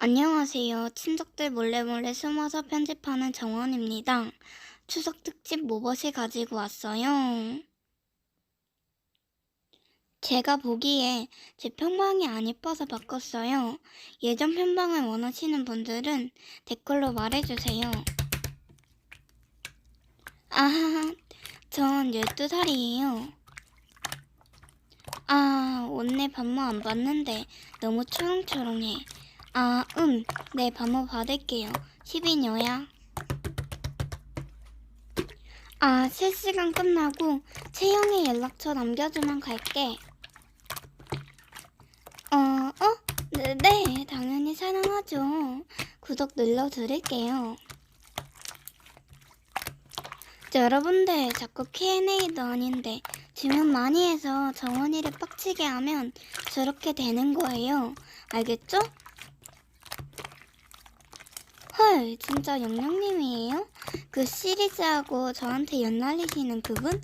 안녕하세요. 친척들 몰래 몰래 숨어서 편집하는 정원입니다. 추석 특집 모버시 가지고 왔어요. 제가 보기에 제 편방이 안 예뻐서 바꿨어요. 예전 편방을 원하시는 분들은 댓글로 말해주세요. 아하하, 전 12살이에요. 아, 오늘 반모 안 받는데 너무 초롱초롱해. 아, 음, 네, 반모 받을게요. 12녀야. 아, 실시간 끝나고 채영이 연락처 남겨주면 갈게. 어, 어? 네, 네, 당연히 사랑하죠. 구독 눌러드릴게요. 여러분들 자꾸 Q&A도 아닌데 질문 많이 해서 정원이를 빡치게 하면 저렇게 되는 거예요. 알겠죠? 헐, 진짜 영영님이에요? 그 시리즈하고 저한테 연날리시는 그분?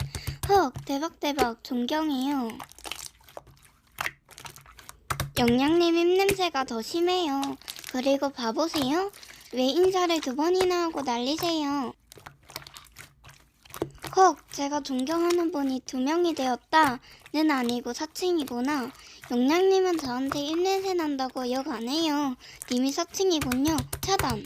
헉, 대박대박, 존경해요. 영양님 입냄새가 더 심해요. 그리고 봐보세요. 왜 인사를 두 번이나 하고 난리세요? 헉, 제가 존경하는 분이 두 명이 되었다는 아니고 사칭이구나. 영양님은 저한테 입냄새 난다고 욕 안 해요. 님이 사칭이군요. 차단.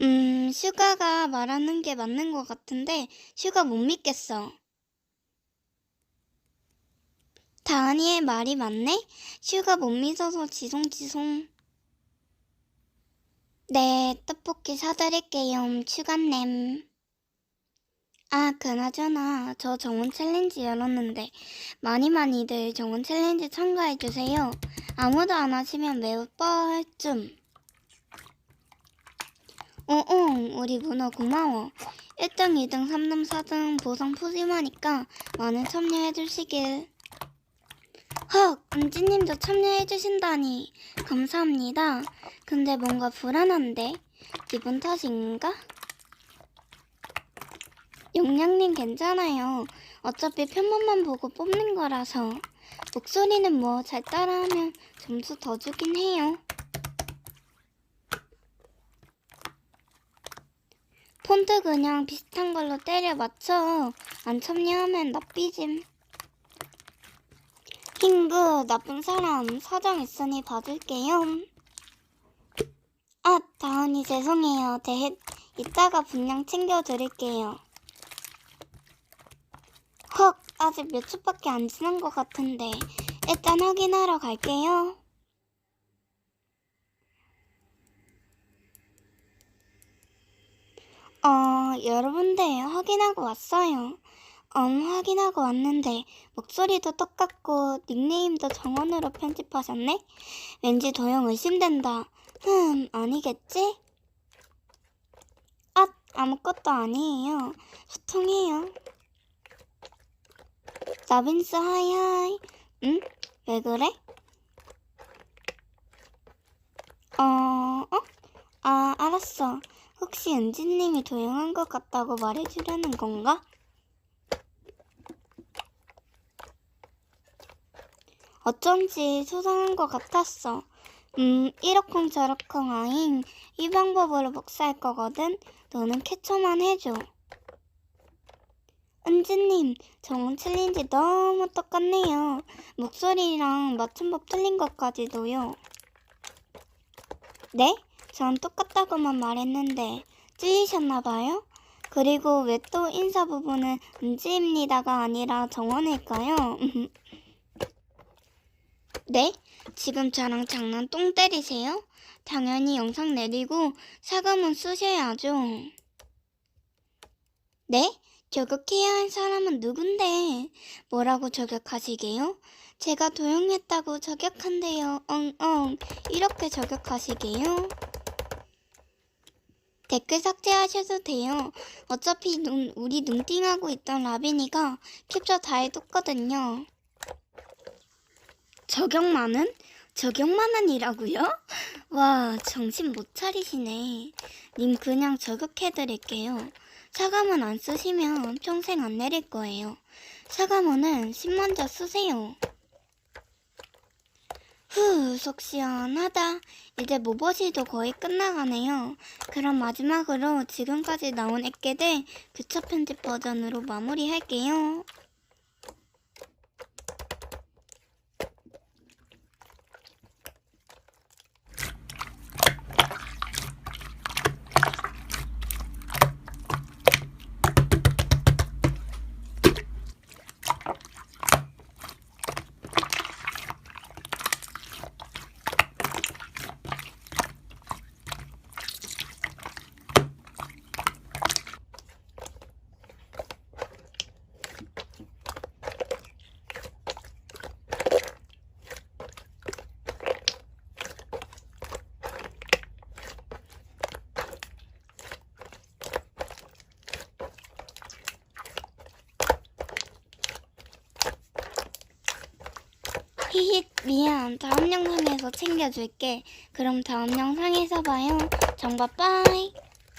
음, 슈가가 말하는 게 맞는 것 같은데, 슈가 못 믿겠어. 다은이의 말이 맞네? 슈가 못 믿어서 지송지송. 네, 떡볶이 사드릴게요, 슈가냄. 아, 그나저나, 저 정원 챌린지 열었는데, 많이 많이들 정원 챌린지 참가해주세요. 아무도 안 하시면 매우 뻘쭘. 어어, 우리 문어 고마워. 1등, 2등, 3등, 4등 보상 푸짐하니까 많은 참여해주시길. 헉, 은지님도 참여해주신다니. 감사합니다. 근데 뭔가 불안한데? 기분 탓인가? 용량님 괜찮아요. 어차피 편만만 보고 뽑는 거라서. 목소리는 뭐 잘 따라하면 점수 더 주긴 해요. 폰트 그냥 비슷한 걸로 때려 맞춰. 안 참여하면 나 삐짐. hin구 나쁜 사람 사정 있으니 받을게요. 아, 다은이 죄송해요. 대 이따가 분량 챙겨드릴게요. 헉, 아직 몇 초밖에 안 지난 것 같은데 일단 확인하러 갈게요. 어, 여러분들 확인하고 왔어요. 음, 확인하고 왔는데 목소리도 똑같고 닉네임도 정원으로 편집하셨네? 왠지 도영 의심된다. 흠, 아니겠지? 아, 아무것도 아니에요. 소통해요. 나빈스 하이하이. 응? 왜 그래? 어, 어? 아, 알았어. 혹시 은지님이 도용한 것 같다고 말해주려는 건가? 어쩐지 소상한 것 같았어. 음, 이러쿵 저러쿵 아잉. 이 방법으로 복사할 거거든. 너는 캡처만 해줘. 은지님, 정원 챌린지 너무 똑같네요. 목소리랑 맞춤법 틀린 것까지도요. 네? 전 똑같다고만 말했는데 찔리셨나봐요? 그리고 왜 또 인사 부분은 은지입니다가 아니라 정원일까요? 네? 지금 저랑 장난 똥 때리세요? 당연히 영상 내리고 사과문 쓰셔야죠. 네? 저격해야 할 사람은 누군데? 뭐라고 저격하시게요? 제가 도용했다고 저격한대요. 엉엉. 이렇게 저격하시게요? 댓글 삭제하셔도 돼요. 어차피 눈, 우리 눈팅하고 있던 라빈이가 캡처 다 해뒀거든요. 저격만은? 저격만은이라고요? 와, 정신 못 차리시네. 님 그냥 저격해드릴게요. 사과문 안 쓰시면 평생 안 내릴 거예요. 사과문은 신 먼저 쓰세요. 후, 속 시원하다. 이제 모버시도 거의 끝나가네요. 그럼 마지막으로 지금까지 나온 액계들 교차 편집 버전으로 마무리할게요. 히힛 미안. 다음 영상에서 챙겨줄게. 그럼 다음 영상에서 봐요. 정바 빠이